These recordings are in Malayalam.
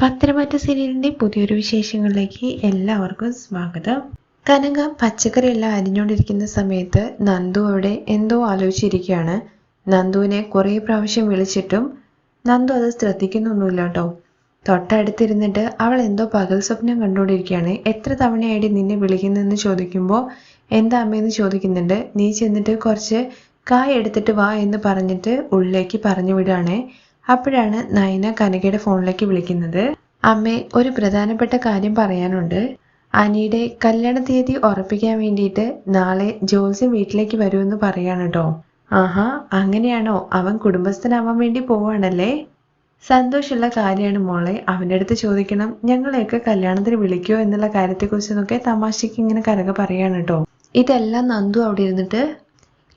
പത്തനംതിട്ട സീരിയലിന്റെ പുതിയൊരു വിശേഷങ്ങളിലേക്ക് എല്ലാവർക്കും സ്വാഗതം. കനക പച്ചക്കറി എല്ലാം അരിഞ്ഞുകൊണ്ടിരിക്കുന്ന സമയത്ത് നന്ദു അവിടെ എന്തോ ആലോചിച്ചിരിക്കുകയാണ്. നന്ദുവിനെ കുറേ പ്രാവശ്യം വിളിച്ചിട്ടും നന്ദു അത് ശ്രദ്ധിക്കുന്നൊന്നുമില്ല കേട്ടോ തൊട്ടടുത്തിരുന്നിട്ട് അവൾ എന്തോ പകൽ സ്വപ്നം കണ്ടുകൊണ്ടിരിക്കുകയാണ്. എത്ര തവണയായിട്ട് നിന്നെ വിളിക്കുന്നതെന്ന് ചോദിക്കുമ്പോൾ എന്താ അമ്മയെന്ന് ചോദിക്കുന്നുണ്ട്. നീ ചെന്നിട്ട് കുറച്ച് കായ എടുത്തിട്ട് വാ എന്ന് പറഞ്ഞിട്ട് ഉള്ളിലേക്ക് പറഞ്ഞു വിടുകയാണേ. അപ്പോഴാണ് നയന കനകയുടെ ഫോണിലേക്ക് വിളിക്കുന്നത്. അമ്മേ ഒരു പ്രധാനപ്പെട്ട കാര്യം പറയാനുണ്ട്. അനിയുടെ കല്യാണ തീയതി ഉറപ്പിക്കാൻ വേണ്ടിയിട്ട് നാളെ ജോൽസ്യം വീട്ടിലേക്ക് വരുമെന്ന് പറയാണ് കേട്ടോ ആഹാ അങ്ങനെയാണോ? അവൻ കുടുംബസ്ഥനാവാൻ വേണ്ടി പോവാണല്ലേ? സന്തോഷമുള്ള കാര്യമാണ് മോളെ. അവന്റെ അടുത്ത് ചോദിക്കണം ഞങ്ങളെയൊക്കെ കല്യാണത്തിന് വിളിക്കുമോ എന്നുള്ള കാര്യത്തെക്കുറിച്ചൊക്കെ തമാശയ്ക്ക് ഇങ്ങനെ കനക പറയാണ് കേട്ടോ ഇതെല്ലാം നന്ദു അവിടെ ഇരുന്നിട്ട്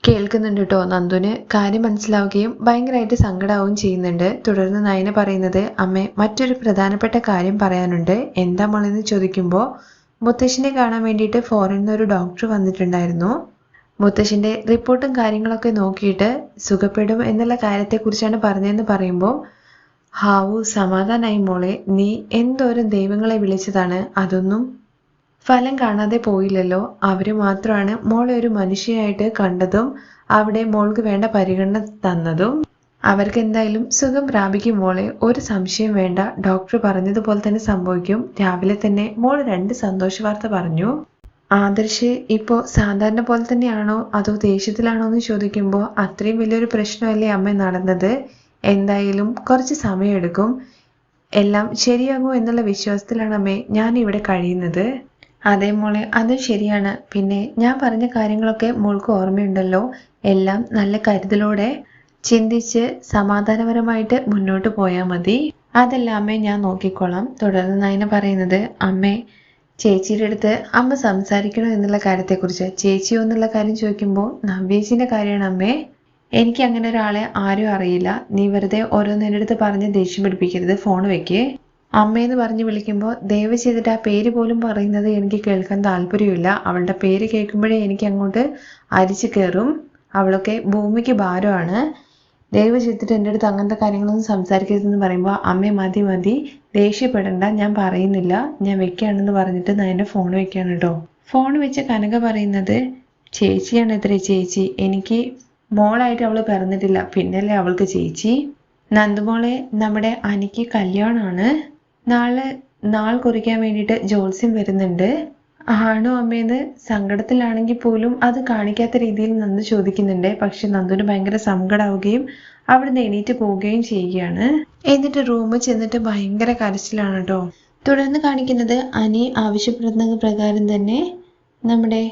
കേൾക്കുന്നുണ്ട് കേട്ടോ നന്ദുന് കാര്യം മനസ്സിലാവുകയും ഭയങ്കരമായിട്ട് സങ്കടാവുകയും ചെയ്യുന്നുണ്ട്. തുടർന്ന് നയന പറയുന്നത് അമ്മേ മറ്റൊരു പ്രധാനപ്പെട്ട കാര്യം പറയാനുണ്ട്. എന്താ മോളെന്ന് ചോദിക്കുമ്പോൾ മുത്തശ്ശിനെ കാണാൻ വേണ്ടിയിട്ട് ഫോറിനിൽ നിന്ന് ഒരു ഡോക്ടർ വന്നിട്ടുണ്ടായിരുന്നു. മുത്തശ്ശിന്റെ റിപ്പോർട്ടും കാര്യങ്ങളൊക്കെ നോക്കിയിട്ട് സുഖപ്പെടും എന്നുള്ള കാര്യത്തെക്കുറിച്ചാണ് പറഞ്ഞതെന്ന് പറയുമ്പോൾ ഹാവു സമാധാനായി മോളെ. നീ എന്തോരം ദൈവങ്ങളെ വിളിച്ചതാണ്. അതൊന്നും ഫലം കാണാതെ പോയില്ലല്ലോ. അവർ മാത്രമാണ് മോളെ ഒരു മനുഷ്യയായിട്ട് കണ്ടതും അവിടെ മോൾക്ക് വേണ്ട പരിഗണന തന്നതും. അവർക്ക് എന്തായാലും സുഖം പ്രാപിക്കും മോളെ. ഒരു സംശയം വേണ്ട. ഡോക്ടർ പറഞ്ഞതുപോലെ തന്നെ സംഭവിക്കും. രാവിലെ തന്നെ മോൾ രണ്ട് സന്തോഷ വാർത്ത പറഞ്ഞു. ആദർശ് ഇപ്പോ സാധാരണ പോലെ തന്നെയാണോ? അതോ ദേഷ്യത്തിലാണോ എന്ന് ചോദിക്കുമ്പോൾ അത്രയും വലിയൊരു പ്രശ്നമല്ലേ അമ്മ നടന്നത്? എന്തായാലും കുറച്ച് സമയമെടുക്കും. എല്ലാം ശരിയാകും എന്നുള്ള വിശ്വാസത്തിലാണ് അമ്മേ ഞാൻ ഇവിടെ കഴിയുന്നത്. അതെ മോളെ അതും ശരിയാണ്. പിന്നെ ഞാൻ പറഞ്ഞ കാര്യങ്ങളൊക്കെ മോൾക്ക് ഓർമ്മയുണ്ടല്ലോ. എല്ലാം നല്ല കരുതലോടെ ചിന്തിച്ച് സമാധാനപരമായിട്ട് മുന്നോട്ട് പോയാൽ മതി. അതല്ല അമ്മേ ഞാൻ നോക്കിക്കോളാം. തുടർന്ന് നയന പറയുന്നത് അമ്മേ ചേച്ചിയുടെ അടുത്ത് അമ്മ സംസാരിക്കണോ എന്നുള്ള കാര്യത്തെക്കുറിച്ച്. ചേച്ചിയോ എന്നുള്ള കാര്യം ചോദിക്കുമ്പോൾ നവ്യേച്ചിന്റെ കാര്യമാണ് അമ്മേ. എനിക്ക് അങ്ങനെ ഒരാളെ ആരും അറിയില്ല. നീ വെറുതെ ഓരോന്ന് അടുത്ത് പറഞ്ഞ് ദേഷ്യം പിടിപ്പിക്കരുത്. ഫോൺ വെക്കേ. അമ്മയെന്ന് പറഞ്ഞ് വിളിക്കുമ്പോൾ ദയവ് ചെയ്തിട്ട് ആ പേര് പോലും പറയുന്നത് എനിക്ക് കേൾക്കാൻ താല്പര്യമില്ല. അവളുടെ പേര് കേൾക്കുമ്പോഴേ എനിക്ക് അങ്ങോട്ട് അരിച്ചു കയറും അവളൊക്കെ ഭൂമിക്ക് ഭാരമാണ്. ദയവ് ചെയ്തിട്ട് എന്റെ അടുത്ത് അങ്ങനത്തെ കാര്യങ്ങളൊന്നും സംസാരിക്കരുതെന്ന് പറയുമ്പോൾ അമ്മ മതി മതി ദേഷ്യപ്പെടണ്ട ഞാൻ പറയുന്നില്ല. ഞാൻ വെക്കുകയാണെന്ന് പറഞ്ഞിട്ട് ഞാൻ എന്റെ ഫോൺ വെക്കുകയാണ് കേട്ടോ. ഫോൺ വെച്ച് കനക പറയുന്നത് ചേച്ചിയാണ് എത്ര ചേച്ചി. എനിക്ക് മോളായിട്ട് അവൾ പിറന്നിട്ടില്ല. പിന്നല്ലേ അവൾക്ക് ചേച്ചി? നന്ദുമോളെ നമ്മുടെ അനിക്ക് കല്യാണമാണ് നാളെ നാൾ കുറിക്കാൻ വേണ്ടിയിട്ട് ജോത്സ്യം വരുന്നുണ്ട്. ആണോ അമ്മേന്ന് സങ്കടത്തിലാണെങ്കിൽ പോലും അത് കാണിക്കാത്ത രീതിയിൽ നന്ദു ചോദിക്കുന്നുണ്ട്. പക്ഷെ നന്ദുവിന് ഭയങ്കര സങ്കടാവുകയും അവിടുന്ന് എണീറ്റ് പോവുകയും ചെയ്യുകയാണ്. എന്നിട്ട് റൂമിൽ ചെന്നിട്ട് ഭയങ്കര കരച്ചിലാണ് കേട്ടോ. തുടർന്ന് കാണിക്കുന്നത് അനി ആവശ്യപ്പെടുന്ന പ്രകാരം തന്നെ നമ്മുടെ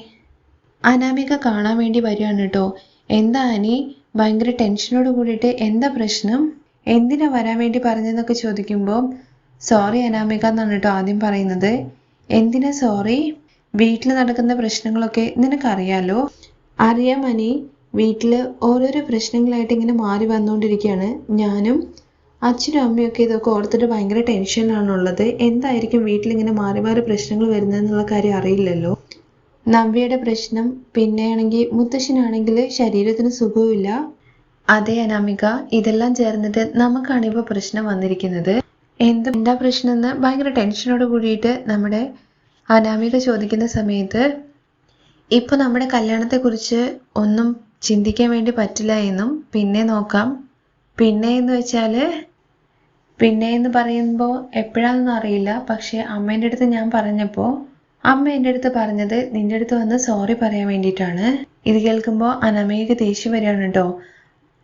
അനാമിക കാണാൻ വേണ്ടി വരികയാണ് കേട്ടോ. എന്താ അനി? ഭയങ്കര ടെൻഷനോട് കൂടിയിട്ട് എന്താ പ്രശ്നം? എന്തിനാ വരാൻ വേണ്ടി പറഞ്ഞതെന്നൊക്കെ ചോദിക്കുമ്പോൾ സോറി അനാമിക എന്നാണ് കേട്ടോ ആദ്യം പറയുന്നത്. എന്തിനാ സോറി വീട്ടിൽ നടക്കുന്ന പ്രശ്നങ്ങളൊക്കെ നിനക്കറിയാലോ? അറിയാം അനി വീട്ടിൽ ഓരോരോ പ്രശ്നങ്ങളായിട്ട് ഇങ്ങനെ മാറി വന്നുകൊണ്ടിരിക്കുകയാണ് ഞാനും. അച്ഛനും അമ്മയൊക്കെ ഇതൊക്കെ ഓർത്തിട്ട് ഭയങ്കര ടെൻഷനിലാണുള്ളത് എന്തായിരിക്കും വീട്ടിൽ ഇങ്ങനെ മാറി മാറി പ്രശ്നങ്ങൾ വരുന്നതെന്നുള്ള കാര്യം അറിയില്ലല്ലോ. നവ്യയുടെ പ്രശ്നം പിന്നെയാണെങ്കിൽ മുത്തശ്ശനാണെങ്കിൽ ശരീരത്തിന് സുഖവുമില്ല. അതെ അനാമിക ഇതെല്ലാം ചേർന്നിട്ട് നമുക്കാണ് ഇപ്പോൾ പ്രശ്നം വന്നിരിക്കുന്നത്. എന്ത് എന്താ പ്രശ്നം എന്ന് ഭയങ്കര ടെൻഷനോട് കൂടിയിട്ട് നമ്മുടെ അനാമിക ചോദിക്കുന്ന സമയത്ത് ഇപ്പൊ നമ്മുടെ കല്യാണത്തെക്കുറിച്ച് ഒന്നും ചിന്തിക്കാൻ വേണ്ടി പറ്റില്ല എന്നും പിന്നെ നോക്കാം. പിന്നെ എന്ന് വെച്ചാൽ പിന്നെ എന്ന് പറയുമ്പോൾ എപ്പോഴാണെന്നൊന്നും അറിയില്ല. പക്ഷെ അമ്മേന്റെ അടുത്ത് ഞാൻ പറഞ്ഞപ്പോൾ അമ്മ എന്റെ അടുത്ത് പറഞ്ഞത് നിന്റെ അടുത്ത് വന്ന് സോറി പറയാൻ വേണ്ടിയിട്ടാണ്. ഇത് കേൾക്കുമ്പോൾ അനമയ്ക്ക് ദേഷ്യം വരികയാണ് കേട്ടോ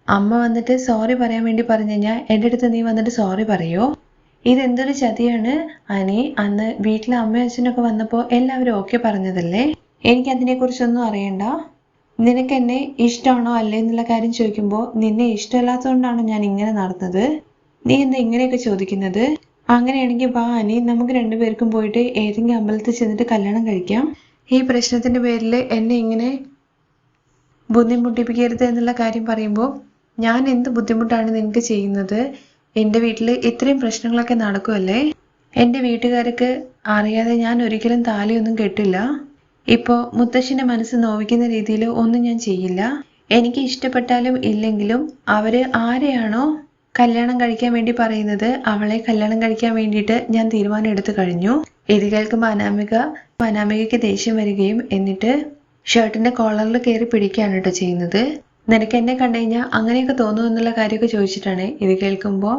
അമ്മ വന്നിട്ട് സോറി പറയാൻ വേണ്ടി പറഞ്ഞു കഴിഞ്ഞാൽ എന്റെ അടുത്ത് നീ വന്നിട്ട് സോറി പറയോ? ഇതെന്തൊരു ചതിയാണ്? അനി അന്ന് വീട്ടിലെ അമ്മയും അച്ഛനൊക്കെ വന്നപ്പോൾ എല്ലാവരും ഓക്കെ പറഞ്ഞതല്ലേ? എനിക്ക് അതിനെക്കുറിച്ചൊന്നും അറിയണ്ട. നിനക്ക് എന്നെ ഇഷ്ടമാണോ അല്ലേ എന്നുള്ള കാര്യം ചോദിക്കുമ്പോൾ നിന്നെ ഇഷ്ടമല്ലാത്തതുകൊണ്ടാണോ ഞാൻ ഇങ്ങനെ നടന്നത്. നീ എന്താ ഇങ്ങനെയൊക്കെ ചോദിക്കുന്നത്? അങ്ങനെയാണെങ്കിൽ വാ അനി നമുക്ക് രണ്ടുപേർക്കും പോയിട്ട് ഏതെങ്കിലും അമ്പലത്തിൽ ചെന്നിട്ട് കല്യാണം കഴിക്കാം. ഈ പ്രശ്നത്തിന്റെ പേരിൽ എന്നെ ഇങ്ങനെ ബുദ്ധിമുട്ടിപ്പിക്കരുത് എന്നുള്ള കാര്യം പറയുമ്പോൾ ഞാൻ എന്ത് ബുദ്ധിമുട്ടാണ് നിനക്ക് ചെയ്യുന്നത്? എന്റെ വീട്ടിൽ ഇത്രയും പ്രശ്നങ്ങളൊക്കെ നടക്കുമല്ലേ എന്റെ വീട്ടുകാർക്ക് അറിയാതെ ഞാൻ ഒരിക്കലും താലിയൊന്നും കെട്ടില്ല. ഇപ്പോൾ മുത്തശ്ശിന്റെ മനസ്സ് നോവിക്കുന്ന രീതിയിൽ ഒന്നും ഞാൻ ചെയ്യില്ല. എനിക്ക് ഇഷ്ടപ്പെട്ടാലും ഇല്ലെങ്കിലും അവർ ആരെയാണോ കല്യാണം കഴിക്കാൻ വേണ്ടി പറയുന്നത് അവളെ കല്യാണം കഴിക്കാൻ വേണ്ടിയിട്ട് ഞാൻ തീരുമാനം എടുത്തു കഴിഞ്ഞു. ഇത് കേൾക്കുമ്പോൾ അനാമിക അനാമികയ്ക്ക് ദേഷ്യം വരികയും എന്നിട്ട് ഷർട്ടിന്റെ കോളറിൽ കയറി പിടിക്കുകയാണ് കേട്ടോ ചെയ്യുന്നത്. നിനക്ക് എന്നെ കണ്ടു കഴിഞ്ഞാൽ അങ്ങനെയൊക്കെ തോന്നുന്നു എന്നുള്ള കാര്യമൊക്കെ ചോദിച്ചിട്ടാണ് ഇത് കേൾക്കുമ്പോൾ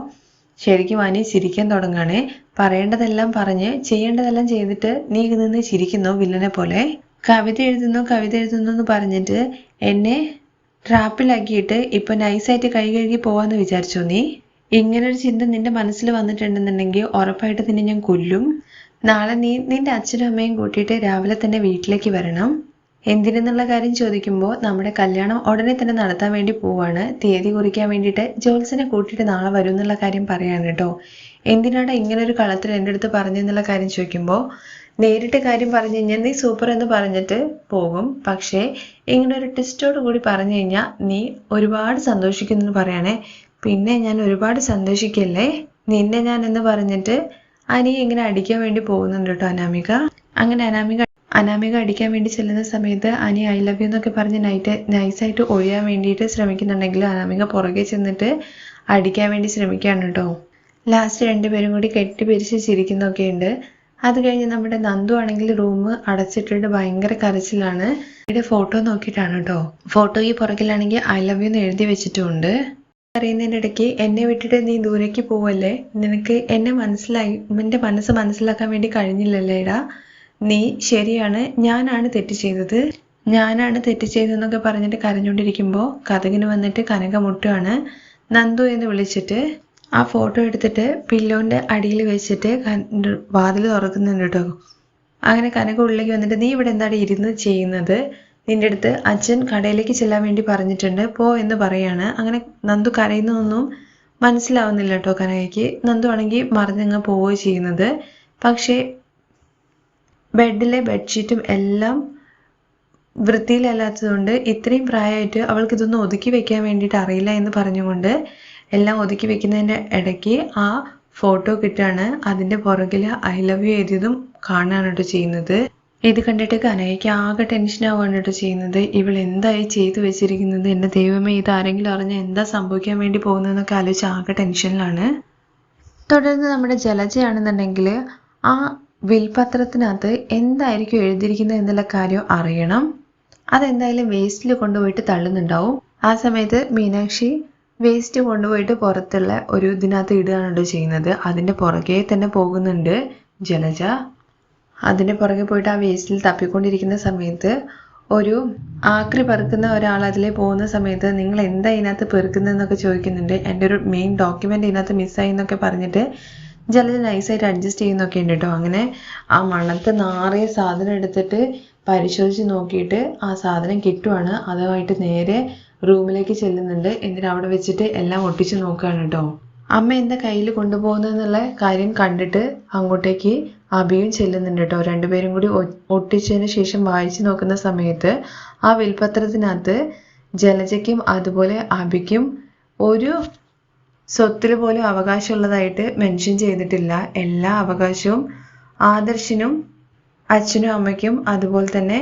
ശരിക്കും അനി ചിരിക്കാൻ തുടങ്ങാണ്. പറയേണ്ടതെല്ലാം പറഞ്ഞ് ചെയ്യേണ്ടതെല്ലാം ചെയ്തിട്ട് നീ നിന്ന് ചിരിക്കുന്നു വില്ലനെ പോലെ. കവിത എഴുതുന്നു കവിത എഴുതുന്നു എന്ന് പറഞ്ഞിട്ട് എന്നെ ട്രാപ്പിലാക്കിയിട്ട് ഇപ്പൊ നൈസായിട്ട് കൈ കഴുകി പോവാന്ന് വിചാരിച്ചു നീ? ഇങ്ങനെ ഒരു ചിന്ത നിന്റെ മനസ്സിൽ വന്നിട്ടുണ്ടെന്നുണ്ടെങ്കിൽ ഉറപ്പായിട്ട് നിന്നെ ഞാൻ കൊല്ലും. നാളെ നീ നിന്റെ അച്ഛനും അമ്മയും കൂട്ടിയിട്ട് രാവിലെ തന്നെ വീട്ടിലേക്ക് വരണം. എന്തിനെന്നുള്ള കാര്യം ചോദിക്കുമ്പോൾ നമ്മുടെ കല്യാണം ഉടനെ തന്നെ നടത്താൻ വേണ്ടി പോവാണ്. തീയതി കുറിക്കാൻ വേണ്ടിയിട്ട് ജോത്സനെ കൂട്ടിയിട്ട് നാളെ വരും എന്നുള്ള കാര്യം പറയാണ് കേട്ടോ. എന്തിനാണ് ഇങ്ങനെ ഒരു കളത്തിൽ എന്റെ അടുത്ത് പറഞ്ഞെന്നുള്ള കാര്യം ചോദിക്കുമ്പോൾ നേരിട്ട് കാര്യം പറഞ്ഞു കഴിഞ്ഞാൽ നീ സൂപ്പർ എന്ന് പറഞ്ഞിട്ട് പോകും. പക്ഷേ ഇങ്ങനെ ഒരു ടെസ്റ്റോട് കൂടി പറഞ്ഞു കഴിഞ്ഞാൽ നീ ഒരുപാട് സന്തോഷിക്കുന്നു പറയണേ. പിന്നെ ഞാൻ ഒരുപാട് സന്തോഷിക്കല്ലേ? നിന്നെ ഞാൻ എന്ന് പറഞ്ഞിട്ട് അനിയെ ഇങ്ങനെ അടിക്കാൻ വേണ്ടി പോകുന്നുണ്ട് കേട്ടോ അനാമിക. അങ്ങനെ അനാമിക അനാമിക അടിക്കാൻ വേണ്ടി ചെല്ലുന്ന സമയത്ത് അനി ഐ ലവ് യു എന്നൊക്കെ പറഞ്ഞ് നൈറ്റ് നൈസായിട്ട് ഒഴിയാൻ വേണ്ടിയിട്ട് ശ്രമിക്കുന്നുണ്ടെങ്കിൽ അനാമിക പുറകെ ചെന്നിട്ട് അടിക്കാൻ വേണ്ടി ശ്രമിക്കുകയാണ് കേട്ടോ. ലാസ്റ്റ് രണ്ടുപേരും കൂടി കെട്ടിപ്പിരിച്ച് ചിരിക്കുന്നൊക്കെ ഉണ്ട് അത് കഴിഞ്ഞ് നമ്മുടെ നന്ദു ആണെങ്കിൽ റൂം അടച്ചിട്ടിട്ട് ഭയങ്കര കരച്ചിലാണ്. ഇവിടെ ഫോട്ടോ നോക്കിയിട്ടാണ് കേട്ടോ. ഫോട്ടോയ്ക്ക് പുറകിലാണെങ്കിൽ ഐ ലവ് യു എന്ന് എഴുതി വെച്ചിട്ടുമുണ്ട് അറിയുന്നതിന്റെ ഇടയ്ക്ക് എന്നെ വിട്ടിട്ട് നീ ദൂരേക്ക് പോവല്ലേ? നിനക്ക് എന്നെ മനസ്സിലായി എന്റെ മനസ്സ് മനസ്സിലാക്കാൻ വേണ്ടി കഴിഞ്ഞില്ലല്ലേ എടാ നീ ശരിയാണ് ഞാനാണ് തെറ്റ് ചെയ്തത്. ഞാനാണ് തെറ്റ് ചെയ്തതെന്നൊക്കെ പറഞ്ഞിട്ട് കരഞ്ഞുകൊണ്ടിരിക്കുമ്പോൾ കഥകിന് വന്നിട്ട് കനക മുട്ടുകയാണ് നന്ദു എന്ന് വിളിച്ചിട്ട് ആ ഫോട്ടോ എടുത്തിട്ട് പില്ലോന്റെ അടിയിൽ വെച്ചിട്ട് വാതിൽ തുറക്കുന്നുണ്ട് കേട്ടോ. അങ്ങനെ കനക ഉള്ളിലേക്ക് വന്നിട്ട് നീ ഇവിടെ എന്താണ് ഇരുന്ന് ചെയ്യുന്നത്? നിന്റെ അടുത്ത് അച്ഛൻ കടയിലേക്ക് ചെല്ലാൻ വേണ്ടി പറഞ്ഞിട്ടുണ്ട്. പോ എന്ന് പറയാണ്. അങ്ങനെ നന്ദു കരയുന്നതൊന്നും മനസ്സിലാവുന്നില്ല കേട്ടോ കനകയ്ക്ക്. നന്ദു ആണെങ്കിൽ മറിഞ്ഞങ്ങ് പോവുകയോ ചെയ്യുന്നത്. പക്ഷേ ബെഡിലെ ബെഡ്ഷീറ്റും എല്ലാം വൃത്തിയിലല്ലാത്തതുകൊണ്ട് ഇത്രയും പ്രായമായിട്ട് അവൾക്ക് ഇതൊന്നും ഒതുക്കി വെക്കാൻ വേണ്ടിയിട്ട് അറിയില്ല എന്ന് പറഞ്ഞുകൊണ്ട് എല്ലാം ഒതുക്കി വെക്കുന്നതിന്റെ ഇടയ്ക്ക് ആ ഫോട്ടോ കിട്ടാണ് അതിന്റെ പുറകിൽ ഐ ലവ് യു എഴുതിയതും കാണാനായിട്ട് കേട്ടോ ചെയ്യുന്നത്. ഇത് കണ്ടിട്ട് കനകയ്ക്ക് ആകെ ടെൻഷൻ ആവുകയാണ് കേട്ടോ ചെയ്യുന്നത്. ഇവൾ എന്തായി ചെയ്തു വെച്ചിരിക്കുന്നത്? എന്റെ ദൈവമേ ഇത് ആരെങ്കിലും അറിഞ്ഞാൽ എന്താ സംഭവിക്കാൻ വേണ്ടി പോകുന്നതെന്നൊക്കെ ആലോചിച്ച് ആകെ ടെൻഷനിലാണ്. തുടർന്ന് നമ്മുടെ ജലജയാണെന്നുണ്ടെങ്കിൽ ആ വിൽപത്രത്തിനകത്ത് എന്തായിരിക്കും എഴുതിയിരിക്കുന്നത് എന്നുള്ള കാര്യം അറിയണം. അതെന്തായാലും വേസ്റ്റിൽ കൊണ്ടുപോയിട്ട് തള്ളുന്നുണ്ടാവും. ആ സമയത്ത് മീനാക്ഷി വേസ്റ്റ് കൊണ്ടുപോയിട്ട് പുറത്തുള്ള ഒരു ഇതിനകത്ത് ഇടുകയാണ് ചെയ്യുന്നത്. അതിന്റെ പുറകെ തന്നെ പോകുന്നുണ്ട് ജലജ. അതിന്റെ പുറകെ പോയിട്ട് ആ വേസ്റ്റിൽ തപ്പിക്കൊണ്ടിരിക്കുന്ന സമയത്ത് ഒരു ആക്രി പെറുക്കുന്ന ഒരാൾ അതിലേ പോകുന്ന സമയത്ത് നിങ്ങൾ എന്താ ഇതിനകത്ത് പെറുക്കുന്നതെന്നൊക്കെ ചോദിക്കുന്നുണ്ട്. എന്റെ ഒരു മെയിൻ ഡോക്യുമെന്റ് ഇതിനകത്ത് മിസ്സായി എന്നൊക്കെ പറഞ്ഞിട്ട് ജലജ നൈസായിട്ട് അഡ്ജസ്റ്റ് ചെയ്യുന്നൊക്കെ ഉണ്ട് കേട്ടോ അങ്ങനെ ആ മണത്ത് നാറിയ സാധനം എടുത്തിട്ട് പരിശോധിച്ച് നോക്കിയിട്ട് ആ സാധനം കിട്ടുവാണ്. അതുമായിട്ട് നേരെ റൂമിലേക്ക് ചെല്ലുന്നുണ്ട്. എന്നിട്ട് അവിടെ വെച്ചിട്ട് എല്ലാം ഒട്ടിച്ച് നോക്കുകയാണ് കേട്ടോ അമ്മ എന്താ കയ്യിൽ കൊണ്ടുപോകുന്നതെന്നുള്ള കാര്യം കണ്ടിട്ട് അങ്ങോട്ടേക്ക് അഭിയും ചെല്ലുന്നുണ്ട് കേട്ടോ രണ്ടുപേരും കൂടി ഒട്ടിച്ചതിന് ശേഷം വായിച്ചു നോക്കുന്ന സമയത്ത് ആ വിൽപത്രത്തിനകത്ത് ജലജയ്ക്കും അതുപോലെ അഭിക്കും ഒരു സ്വത്തിൽ പോലും അവകാശമുള്ളതായിട്ട് മെൻഷൻ ചെയ്തിട്ടില്ല. എല്ലാ അവകാശവും ആദർശിനും അച്ഛനും അമ്മയ്ക്കും അതുപോലെ തന്നെ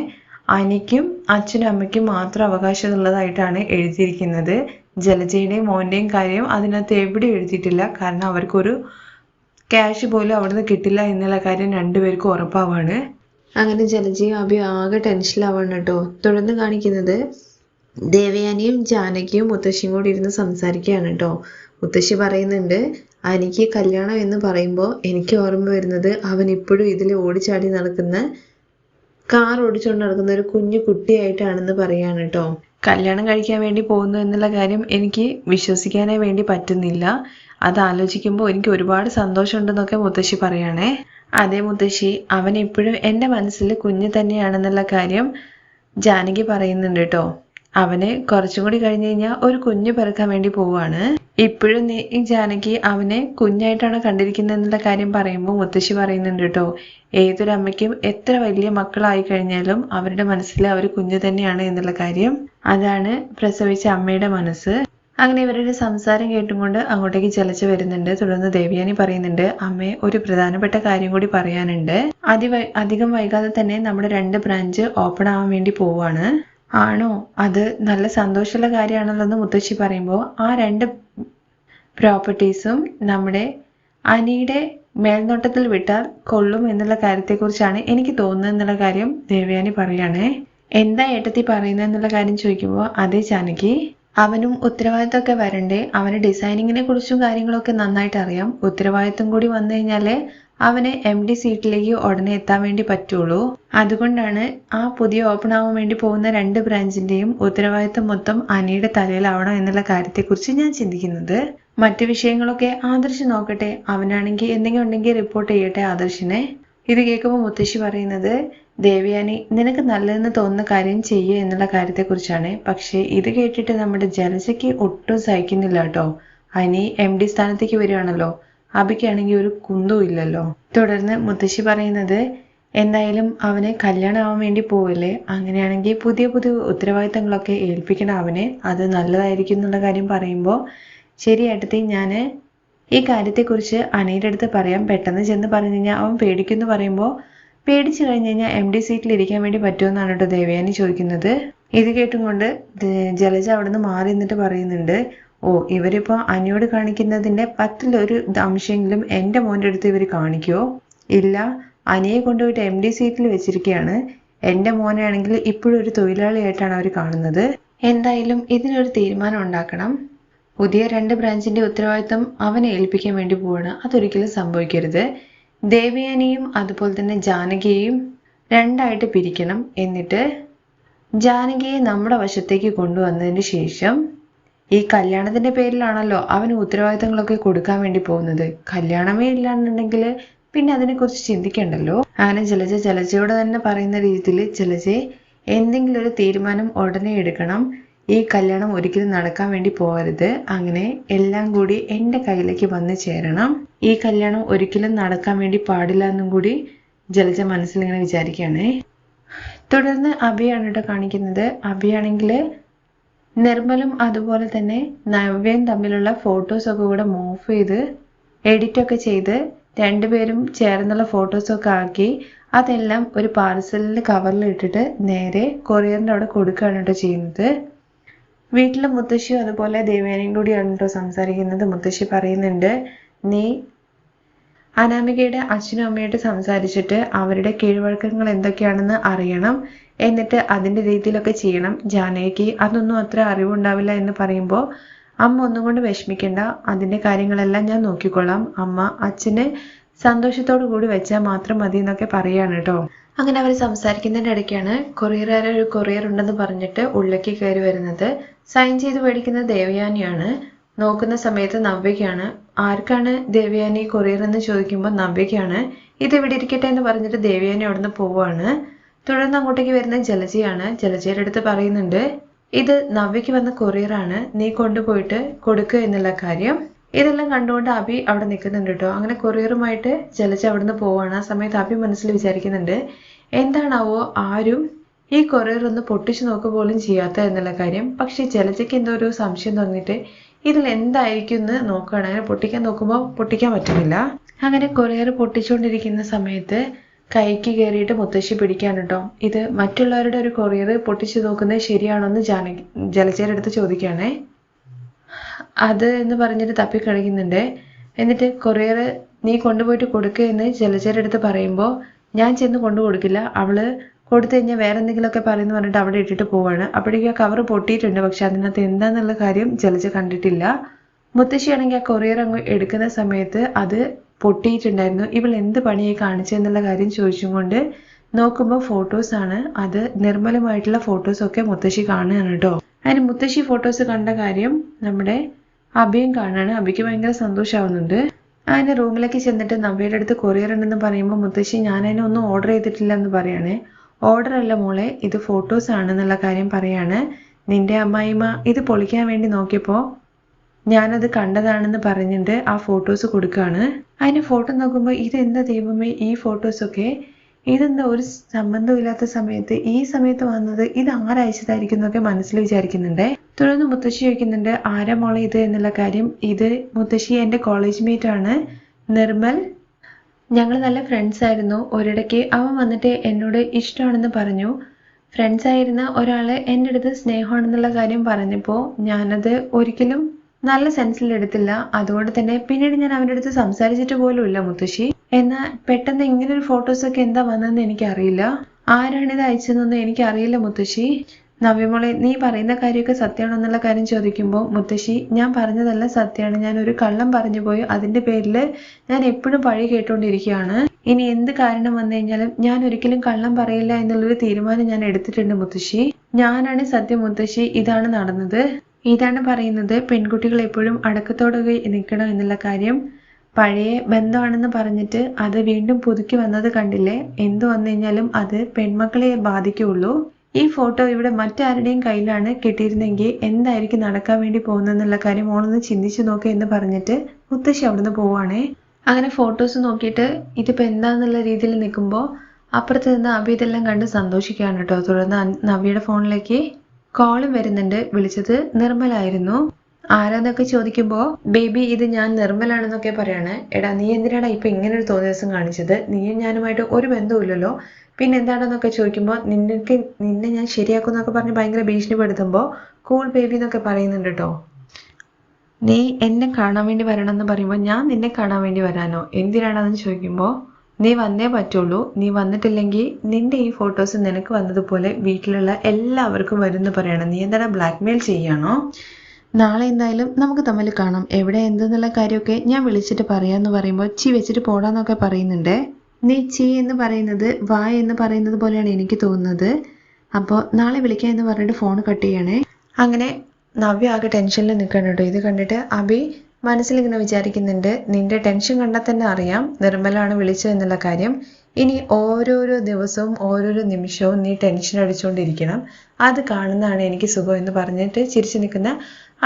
അനിക്കും അച്ഛനും അമ്മയ്ക്കും മാത്രം അവകാശമുള്ളതായിട്ടാണ് എഴുതിയിരിക്കുന്നത്. ജലജയുടെയും മോന്റെയും കാര്യം അതിനകത്ത് എവിടെ എഴുതിയിട്ടില്ല. കാരണം അവർക്കൊരു ക്യാഷ് പോലും അവിടുന്ന് കിട്ടില്ല എന്നുള്ള കാര്യം രണ്ടുപേർക്കും ഉറപ്പാവാണ്. അങ്ങനെ ജലജയും അഭിയും ആകെ ടെൻഷനിലാവാണ് കേട്ടോ. തുടർന്ന് കാണിക്കുന്നത് ദേവയാനിയും ജാനകിയും മുത്തശ്ശിയും കൂടി ഇരുന്ന് സംസാരിക്കുകയാണ് കേട്ടോ. മുത്തശ്ശി പറയുന്നുണ്ട് അനിക്ക് കല്യാണം എന്ന് പറയുമ്പോൾ എനിക്ക് ഓർമ്മ വരുന്നത് അവൻ ഇപ്പോഴും ഇതിൽ ഓടിച്ചാടി നടക്കുന്ന കാർ ഓടിച്ചുകൊണ്ട് നടക്കുന്ന ഒരു കുഞ്ഞു കുട്ടിയായിട്ടാണെന്ന് പറയാണ് കേട്ടോ കല്യാണം കഴിക്കാൻ വേണ്ടി പോകുന്നു എന്നുള്ള കാര്യം എനിക്ക് വിശ്വസിക്കാനേ വേണ്ടി പറ്റുന്നില്ല. അത് ആലോചിക്കുമ്പോൾ എനിക്ക് ഒരുപാട് സന്തോഷമുണ്ടെന്നൊക്കെ മുത്തശ്ശി പറയണേ. അതേ മുത്തശ്ശി അവൻ എപ്പോഴും എന്റെ മനസ്സിൽ കുഞ്ഞ് തന്നെയാണെന്നുള്ള കാര്യം ജാനകി പറയുന്നുണ്ട് കേട്ടോ അവന് കുറച്ചും കൂടി കഴിഞ്ഞ് കഴിഞ്ഞാൽ ഒരു കുഞ്ഞു പിറക്കാൻ വേണ്ടി പോവാണ് ഇപ്പോഴും നീ ജാനകി അവനെ കുഞ്ഞായിട്ടാണ് കണ്ടിരിക്കുന്നത് എന്നുള്ള കാര്യം പറയുമ്പോൾ മുത്തശ്ശി പറയുന്നുണ്ട് കേട്ടോ. ഏതൊരു അമ്മയ്ക്കും എത്ര വലിയ മക്കളായി കഴിഞ്ഞാലും അവരുടെ മനസ്സിൽ അവർ കുഞ്ഞു തന്നെയാണ് എന്നുള്ള കാര്യം. അതാണ് പ്രസവിച്ച അമ്മയുടെ മനസ്സ്. അങ്ങനെ ഇവരുടെ സംസാരം കേട്ടുകൊണ്ട് അങ്ങോട്ടേക്ക് ചലച്ച് വരുന്നുണ്ട്. തുടർന്ന് ദേവ്യാനി പറയുന്നുണ്ട് അമ്മേ ഒരു പ്രധാനപ്പെട്ട കാര്യം കൂടി പറയാനുണ്ട്. അതി അധികം വൈകാതെ തന്നെ നമ്മുടെ രണ്ട് ബ്രാഞ്ച് ഓപ്പൺ ആവാൻ വേണ്ടി പോവാണ് ആണോ? അത് നല്ല സന്തോഷമുള്ള കാര്യമാണല്ലോ എന്ന് മുത്തശ്ശി പറയുമ്പോൾ ആ രണ്ട് പ്രോപ്പർട്ടീസും നമ്മുടെ അനിയുടെ മേൽനോട്ടത്തിൽ വിട്ടാൽ കൊള്ളും എന്നുള്ള കാര്യത്തെക്കുറിച്ചാണ് എനിക്ക് തോന്നുന്നത് എന്നുള്ള കാര്യം ദേവയാനി പറയാണ് എന്താ ഏട്ടത്തി പറയുന്നത് എന്നുള്ള കാര്യം ചോദിക്കുമ്പോൾ അതേ ജാനകി അവനും ഉത്തരവാദിത്തമൊക്കെ വരണ്ടേ. അവന് ഡിസൈനിങ്ങിനെ കുറിച്ചും കാര്യങ്ങളൊക്കെ നന്നായിട്ട് അറിയാം. ഉത്തരവാദിത്തം കൂടി വന്നു കഴിഞ്ഞാലേ അവന് എം ഡി സീറ്റിലേക്ക് ഉടനെ എത്താൻ വേണ്ടി പറ്റുള്ളൂ. അതുകൊണ്ടാണ് ആ പുതിയ ഓപ്പൺ ആവാൻ വേണ്ടി പോകുന്ന രണ്ട് ബ്രാഞ്ചിന്റെയും ഉത്തരവാദിത്തം മൊത്തം അനിയുടെ തലയിലാവണം എന്നുള്ള കാര്യത്തെക്കുറിച്ച് ഞാൻ ചിന്തിക്കുന്നത്. മറ്റു വിഷയങ്ങളൊക്കെ ആദർശ് നോക്കട്ടെ. അവനാണെങ്കിൽ എന്തെങ്കിലും ഉണ്ടെങ്കിൽ റിപ്പോർട്ട് ചെയ്യട്ടെ ആദർശിനെ. ഇത് കേൾക്കുമ്പോൾ മുത്തശ്ശി പറയുന്നത് ദേവയാനി നിനക്ക് നല്ലതെന്ന് തോന്നുന്ന കാര്യം ചെയ്യുക എന്നുള്ള കാര്യത്തെക്കുറിച്ചാണ്. പക്ഷേ ഇത് കേട്ടിട്ട് നമ്മുടെ ജലജയ്ക്ക് ഒട്ടും സഹിക്കുന്നില്ല കേട്ടോ. അനി എം ഡി സ്ഥാനത്തേക്ക് വരികയാണല്ലോ. അബിക്കാണെങ്കിൽ ഒരു കുന്തവും ഇല്ലല്ലോ. തുടർന്ന് മുത്തശ്ശി പറയുന്നത് എന്തായാലും അവന് കല്യാണം ആവാൻ വേണ്ടി പോവല്ലേ? അങ്ങനെയാണെങ്കിൽ പുതിയ പുതിയ ഉത്തരവാദിത്തങ്ങളൊക്കെ ഏൽപ്പിക്കണം അവനെ. അത് നല്ലതായിരിക്കും എന്നുള്ള കാര്യം പറയുമ്പോൾ ശരി ഞാൻ ഈ കാര്യത്തെക്കുറിച്ച് അനയുടെ അടുത്ത് പറയാം. പെട്ടെന്ന് ചെന്ന് പറഞ്ഞു കഴിഞ്ഞാൽ അവൻ പേടിക്കുമെന്ന് പറയുമ്പോൾ പേടിച്ചു കഴിഞ്ഞ് കഴിഞ്ഞാൽ എം ഡി സീറ്റിൽ ഇരിക്കാൻ വേണ്ടി പറ്റുമെന്നാണ് കേട്ടോ ദേവയാനി ചോദിക്കുന്നത്. ഇത് കേട്ടും കൊണ്ട് ജലജ നിന്ന് മാറി നിന്നിട്ട് പറയുന്നുണ്ട്. ഓ ഇവരിപ്പോ അനിയോട് കാണിക്കുന്നതിന്റെ പത്തിലൊരു അംശമെങ്കിലും എന്റെ മോന്റെ അടുത്ത് ഇവർ കാണിക്കുമോ ഇല്ല അനിയെ കൊണ്ടുപോയിട്ട് എം ഡി സീറ്റിൽ വെച്ചിരിക്കുകയാണ് എന്റെ മോനാണെങ്കിൽ ഇപ്പോഴും ഒരു തൊഴിലാളിയായിട്ടാണ് അവർ കാണുന്നത്. എന്തായാലും ഇതിനൊരു തീരുമാനം ഉണ്ടാക്കണം. പുതിയ രണ്ട് ബ്രാഞ്ചിന്റെ ഉത്തരവാദിത്തം അവനെ ഏൽപ്പിക്കാൻ വേണ്ടി പോവാണ്. അതൊരിക്കലും സംഭവിക്കരുത്. ദേവയാനിയും അതുപോലെ തന്നെ ജാനകിയെയും രണ്ടായിട്ട് പിരിക്കണം. എന്നിട്ട് ജാനകിയെ നമ്മുടെ വശത്തേക്ക് കൊണ്ടുവന്നതിന് ശേഷം ഈ കല്യാണത്തിന്റെ പേരിലാണല്ലോ അവന് ഉത്തരവാദിത്തങ്ങളൊക്കെ കൊടുക്കാൻ വേണ്ടി പോകുന്നത്. കല്യാണമേ ഇല്ലാന്നുണ്ടെങ്കിൽ പിന്നെ അതിനെക്കുറിച്ച് ചിന്തിക്കണ്ടല്ലോ? അങ്ങനെ ജലജ ജലജയോട് തന്നെ പറയുന്ന രീതിയിൽ ജലജയെ എന്തെങ്കിലും ഒരു തീരുമാനം ഉടനെ എടുക്കണം. ഈ കല്യാണം ഒരിക്കലും നടക്കാൻ വേണ്ടി പോകരുത്. അങ്ങനെ എല്ലാം കൂടി എന്റെ കയ്യിലേക്ക് വന്ന് ചേരണം. ഈ കല്യാണം ഒരിക്കലും നടക്കാൻ വേണ്ടി പാടില്ല എന്നും കൂടി ജലജ മനസ്സിൽ ഇങ്ങനെ വിചാരിക്കുകയാണേ. തുടർന്ന് അഭിയാണ് കേട്ടോ കാണിക്കുന്നത്. അഭിയാണെങ്കിൽ നിർമ്മലും അതുപോലെ തന്നെ നവ്യയും തമ്മിലുള്ള ഫോട്ടോസൊക്കെ കൂടെ മൂവ് ചെയ്ത് എഡിറ്റൊക്കെ ചെയ്ത് രണ്ടുപേരും ചേർന്നുള്ള ഫോട്ടോസൊക്കെ ആക്കി അതെല്ലാം ഒരു പാർസലിൽ കവറിൽ ഇട്ടിട്ട് നേരെ കൊറിയറിന്റെ അവിടെ കൊടുക്കുകയാണ് കേട്ടോ ചെയ്യുന്നത്. വീട്ടിലെ മുത്തശ്ശിയും അതുപോലെ ദേവേനയും കൂടിയാണ് കേട്ടോ സംസാരിക്കുന്നത്. മുത്തശ്ശി പറയുന്നുണ്ട് നീ അനാമികയുടെ അച്ഛനും അമ്മയായിട്ട് സംസാരിച്ചിട്ട് അവരുടെ കീഴ്വഴക്കങ്ങൾ എന്തൊക്കെയാണെന്ന് അറിയണം. എന്നിട്ട് അതിന്റെ രീതിയിലൊക്കെ ചെയ്യണം. ജാനകിക്ക് അതൊന്നും അത്ര അറിവുണ്ടാവില്ല എന്ന് പറയുമ്പോൾ അമ്മ ഒന്നും കൊണ്ട് വിഷമിക്കേണ്ട. അതിന്റെ കാര്യങ്ങളെല്ലാം ഞാൻ നോക്കിക്കൊള്ളാം അമ്മ അച്ഛനെ സന്തോഷത്തോടു കൂടി വെച്ചാൽ മാത്രം മതി എന്നൊക്കെ പറയാണ് കേട്ടോ. അങ്ങനെ അവർ സംസാരിക്കുന്നതിന്റെ ഇടയ്ക്കാണ് കൊറിയറുകാരെ ഒരു കൊറിയർ ഉണ്ടെന്ന് പറഞ്ഞിട്ട് ഉള്ളിലേക്ക് കയറി വരുന്നത്. സൈൻ ചെയ്ത് മേടിക്കുന്നത് ദേവയാനിയാണ്. നോക്കുന്ന സമയത്ത് നവ്യയ്ക്കാണ്. ആർക്കാണ് ദേവയാനി കൊറിയർ എന്ന് ചോദിക്കുമ്പോൾ നവ്യയ്ക്കാണ്. ഇത് ഇവിടെ ഇരിക്കട്ടെ എന്ന് പറഞ്ഞിട്ട് ദേവയാനി അവിടുന്ന് പോവാണ്. തുടർന്ന് അങ്ങോട്ടേക്ക് വരുന്ന ജലജയാണ്. ജലജയുടെ അടുത്ത് പറയുന്നുണ്ട് ഇത് നവ്യക്ക് വന്ന കൊറിയറാണ് നീ കൊണ്ടുപോയിട്ട് കൊടുക്കുക എന്നുള്ള കാര്യം. ഇതെല്ലാം കണ്ടുകൊണ്ട് അബി അവിടെ നിൽക്കുന്നുണ്ട് കേട്ടോ. അങ്ങനെ കൊറിയറുമായിട്ട് ജലജ അവിടുന്ന് പോവാണ്. ആ സമയത്ത് അബി മനസ്സിൽ വിചാരിക്കുന്നുണ്ട് എന്താണാവോ ആരും ഈ കൊറിയർ ഒന്ന് പൊട്ടിച്ചു നോക്കുക പോലും ചെയ്യാത്ത എന്നുള്ള കാര്യം. പക്ഷേ ജലജയ്ക്ക് എന്തോ ഒരു സംശയം തോന്നിയിട്ട് ഇതിൽ എന്തായിരിക്കും എന്ന് നോക്കുകയാണ്. അങ്ങനെ പൊട്ടിക്കാൻ നോക്കുമ്പോൾ പൊട്ടിക്കാൻ പറ്റുന്നില്ല. അങ്ങനെ കൊറിയർ പൊട്ടിച്ചുകൊണ്ടിരിക്കുന്ന സമയത്ത് കൈക്ക് കയറിയിട്ട് മുത്തശ്ശി പിടിക്കാൻ കേട്ടോ ഇത് മറ്റുള്ളവരുടെ ഒരു കൊറിയർ പൊട്ടിച്ചു നോക്കുന്നത് ശരിയാണോന്ന് ജാനകി ജലജയുടെ ചോദിക്കുകയാണേ. അത് എന്ന് പറഞ്ഞിട്ട് തപ്പി കളിക്കുന്നുണ്ട്. എന്നിട്ട് കൊറിയർ നീ കൊണ്ടുപോയിട്ട് കൊടുക്കുക എന്ന് ജലജയുടെ പറയുമ്പോൾ ഞാൻ ചെന്ന് കൊണ്ടു കൊടുക്കില്ല. അവൾ കൊടുത്തു കഴിഞ്ഞാൽ വേറെ എന്തെങ്കിലുമൊക്കെ പറയുന്നു പറഞ്ഞിട്ട് അവിടെ ഇട്ടിട്ട് പോവാണ്. അപ്പോഴേക്കും ആ കവർ പൊട്ടിയിട്ടുണ്ട്. പക്ഷെ അതിനകത്ത് എന്താന്നുള്ള കാര്യം ജലജ കണ്ടിട്ടില്ല. മുത്തശ്ശിയാണെങ്കിൽ ആ കൊറിയർ അങ്ങ് എടുക്കുന്ന സമയത്ത് അത് പൊട്ടിയിട്ടുണ്ടായിരുന്നു. ഇവൾ എന്ത് പണിയായി കാണിച്ചെന്നുള്ള കാര്യം ചോദിച്ചും കൊണ്ട് നോക്കുമ്പോൾ ഫോട്ടോസ് ആണ്. അത് നിർമ്മലമായിട്ടുള്ള ഫോട്ടോസ് ഒക്കെ മുത്തശ്ശി കാണുകയാണ് കേട്ടോ. അതിന് മുത്തശ്ശി ഫോട്ടോസ് കണ്ട കാര്യം നമ്മുടെ അഭിയും കാണാണ്. അഭിക്ക് ഭയങ്കര സന്തോഷമാവുന്നുണ്ട്. അതിന്റെ റൂമിലേക്ക് ചെന്നിട്ട് നവ്യയുടെ അടുത്ത് കൊറിയർ ഉണ്ടെന്ന് പറയുമ്പോൾ മുത്തശ്ശി ഞാൻ അതിനെ ഒന്നും ഓർഡർ ചെയ്തിട്ടില്ല എന്ന് പറയാണ്. ഓർഡർ അല്ല മോളെ ഇത് ഫോട്ടോസ് ആണെന്നുള്ള കാര്യം പറയാണ്. നിന്റെ അമ്മായിമ്മ ഇത് പൊളിക്കാൻ വേണ്ടി നോക്കിയപ്പോൾ ഞാനത് കണ്ടതാണെന്ന് പറഞ്ഞിട്ട് ആ ഫോട്ടോസ് കൊടുക്കുകയാണ് അതിന് ഫോട്ടോ നോക്കുമ്പോൾ ഇതെന്താ ദൈവമേ ഈ ഫോട്ടോസൊക്കെ ഇതെന്താ ഒരു സംബന്ധമില്ലാത്ത സമയത്ത്? ഈ സമയത്ത് വന്നത് ഇത് ആരയച്ചതായിരിക്കും എന്നൊക്കെ മനസ്സിൽ വിചാരിക്കുന്നുണ്ട്. തുടർന്ന് മുത്തശ്ശി ചോദിക്കുന്നുണ്ട് ആരാ മോളെ ഇത്? എന്നുള്ള കാര്യം. ഇത് മുത്തശ്ശി എന്റെ കോളേജ് മേറ്റ് ആണ് നിർമ്മൽ. ഞങ്ങൾ നല്ല ഫ്രണ്ട്സ് ആയിരുന്നു. ഒരിടയ്ക്ക് അവൻ വന്നിട്ട് എന്നോട് ഇഷ്ടമാണെന്ന് പറഞ്ഞു. ഫ്രണ്ട്സ് ആയിരുന്ന ഒരാൾ എന്റെ അടുത്ത് സ്നേഹമാണെന്നുള്ള കാര്യം പറഞ്ഞപ്പോൾ ഞാനത് ഒരിക്കലും നല്ല സെൻസിൽ എടുത്തില്ല. അതുകൊണ്ട് തന്നെ പിന്നീട് ഞാൻ അവന്റെ അടുത്ത് സംസാരിച്ചിട്ട് പോലും ഇല്ല മുത്തശ്ശി. എന്നാൽ പെട്ടെന്ന് ഇങ്ങനെ ഒരു ഫോട്ടോസൊക്കെ എന്താ വന്നതെന്ന് എനിക്കറിയില്ല. ആരാണിത് അയച്ചതെന്നൊന്നും എനിക്കറിയില്ല മുത്തശ്ശി. നവ്യമോളെ നീ പറയുന്ന കാര്യമൊക്കെ സത്യമാണോ എന്നുള്ള കാര്യം ചോദിക്കുമ്പോൾ മുത്തശ്ശി ഞാൻ പറഞ്ഞതല്ല സത്യമാണ്. ഞാൻ ഒരു കള്ളം പറഞ്ഞു പോയി അതിന്റെ പേരിൽ ഞാൻ എപ്പോഴും പഴി കേട്ടുകൊണ്ടിരിക്കുകയാണ് ഇനി എന്ത് കാരണം വന്നു കഴിഞ്ഞാലും ഞാൻ ഒരിക്കലും കള്ളം പറയില്ല എന്നുള്ളൊരു തീരുമാനം ഞാൻ എടുത്തിട്ടുണ്ട് മുത്തശ്ശി. ഞാനാണ് സത്യം മുത്തശ്ശി. ഇതാണ് നടന്നത്. ഇതാണ് പറയുന്നത് പെൺകുട്ടികൾ എപ്പോഴും അടക്കത്തോടെ നിൽക്കണം എന്നുള്ള കാര്യം. പഴയ ബന്ധമാണെന്ന് പറഞ്ഞിട്ട് അത് വീണ്ടും പുതുക്കി വന്നത് കണ്ടില്ലേ? എന്തു വന്നു കഴിഞ്ഞാലും അത് പെൺമക്കളെ ബാധിക്കുകയുള്ളൂ. ഈ ഫോട്ടോ ഇവിടെ മറ്റാരുടെയും കയ്യിലാണ് കിട്ടിയിരുന്നെങ്കിൽ എന്തായിരിക്കും നടക്കാൻ വേണ്ടി പോകുന്നതെന്നുള്ള കാര്യം ഓണൊന്ന് ചിന്തിച്ചു നോക്കുക എന്ന് പറഞ്ഞിട്ട് മുത്തശ്ശി അവിടുന്ന് പോവാണേ അങ്ങനെ ഫോട്ടോസ് നോക്കിയിട്ട് ഇതിപ്പോൾ എന്താന്നുള്ള രീതിയിൽ നിൽക്കുമ്പോൾ അപ്പുറത്ത് നിന്ന് അബി ഇതെല്ലാം കണ്ട് സന്തോഷിക്കുകയാണ് കേട്ടോ. തുടർന്ന് നവിയുടെ ഫോണിലേക്ക് കോളും വരുന്നുണ്ട്. വിളിച്ചത് നിർമ്മലായിരുന്നു. ആരാന്നൊക്കെ ചോദിക്കുമ്പോൾ ബേബി ഇത് ഞാൻ നിർമ്മലാണെന്നൊക്കെ പറയാണ്. എടാ നീ എന്തിനാടാ ഇപ്പൊ ഇങ്ങനെ ഒരു തോന്നിയ കാണിച്ചത്? നീയും ഞാനുമായിട്ട് ഒരു ബന്ധവുമില്ലല്ലോ. പിന്നെ എന്താണെന്നൊക്കെ ചോദിക്കുമ്പോൾ നിനക്ക് നിന്നെ ഞാൻ ശരിയാക്കുന്നൊക്കെ പറഞ്ഞ് ഭയങ്കര ഭീഷണിപ്പെടുത്തുമ്പോൾ കൂൾ ബേബി എന്നൊക്കെ പറയുന്നുണ്ട് കേട്ടോ നീ എന്നെ കാണാൻ വേണ്ടി വരണം എന്ന് പറയുമ്പോൾ ഞാൻ നിന്നെ കാണാൻ വേണ്ടി വരാനോ? എന്തിനാണെന്ന് ചോദിക്കുമ്പോൾ നീ വന്നേ പറ്റുള്ളൂ. നീ വന്നിട്ടില്ലെങ്കിൽ നിന്റെ ഈ ഫോട്ടോസ് നിനക്ക് വന്നതുപോലെ വീട്ടിലുള്ള എല്ലാവർക്കും വരുന്നു പറയണം. നീ എന്താണ് ബ്ലാക്ക്മെയിൽ ചെയ്യാണോ? നാളെ എന്തായാലും നമുക്ക് തമ്മിൽ കാണാം. എവിടെ എന്തെന്നുള്ള കാര്യമൊക്കെ ഞാൻ വിളിച്ചിട്ട് പറയാന്ന് പറയുമ്പോൾ ചി വെച്ചിട്ട് പോടാന്നൊക്കെ പറയുന്നുണ്ട്. നീ ചി എന്ന് പറയുന്നത് വാ എന്ന് പറയുന്നത് പോലെയാണ് എനിക്ക് തോന്നുന്നത്. അപ്പോൾ നാളെ വിളിക്കാം എന്ന് പറഞ്ഞിട്ട് ഫോൺ കട്ട് ചെയ്യണേ. അങ്ങനെ നവ്യ ആകെ ടെൻഷനിൽ നിൽക്കണം കേട്ടോ. ഇത് കണ്ടിട്ട് അഭി മനസ്സിലിങ്ങനെ വിചാരിക്കുന്നുണ്ട് നിന്റെ ടെൻഷൻ കണ്ടാൽ തന്നെ അറിയാം നിർമ്മലാണ് വിളിച്ചത് എന്നുള്ള കാര്യം. ഇനി ഓരോരോ ദിവസവും ഓരോരോ നിമിഷവും നീ ടെൻഷൻ അടിച്ചുകൊണ്ടിരിക്കണം. അത് കാണുന്നതാണ് എനിക്ക് സുഖം എന്ന് പറഞ്ഞിട്ട് ചിരിച്ചു നിൽക്കുന്ന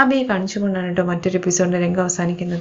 അബിയെ കാണിച്ചുകൊണ്ടാണ് കേട്ടോ മറ്റൊരു എപ്പിസോഡിന്റെ രംഗം അവസാനിക്കുന്നത്.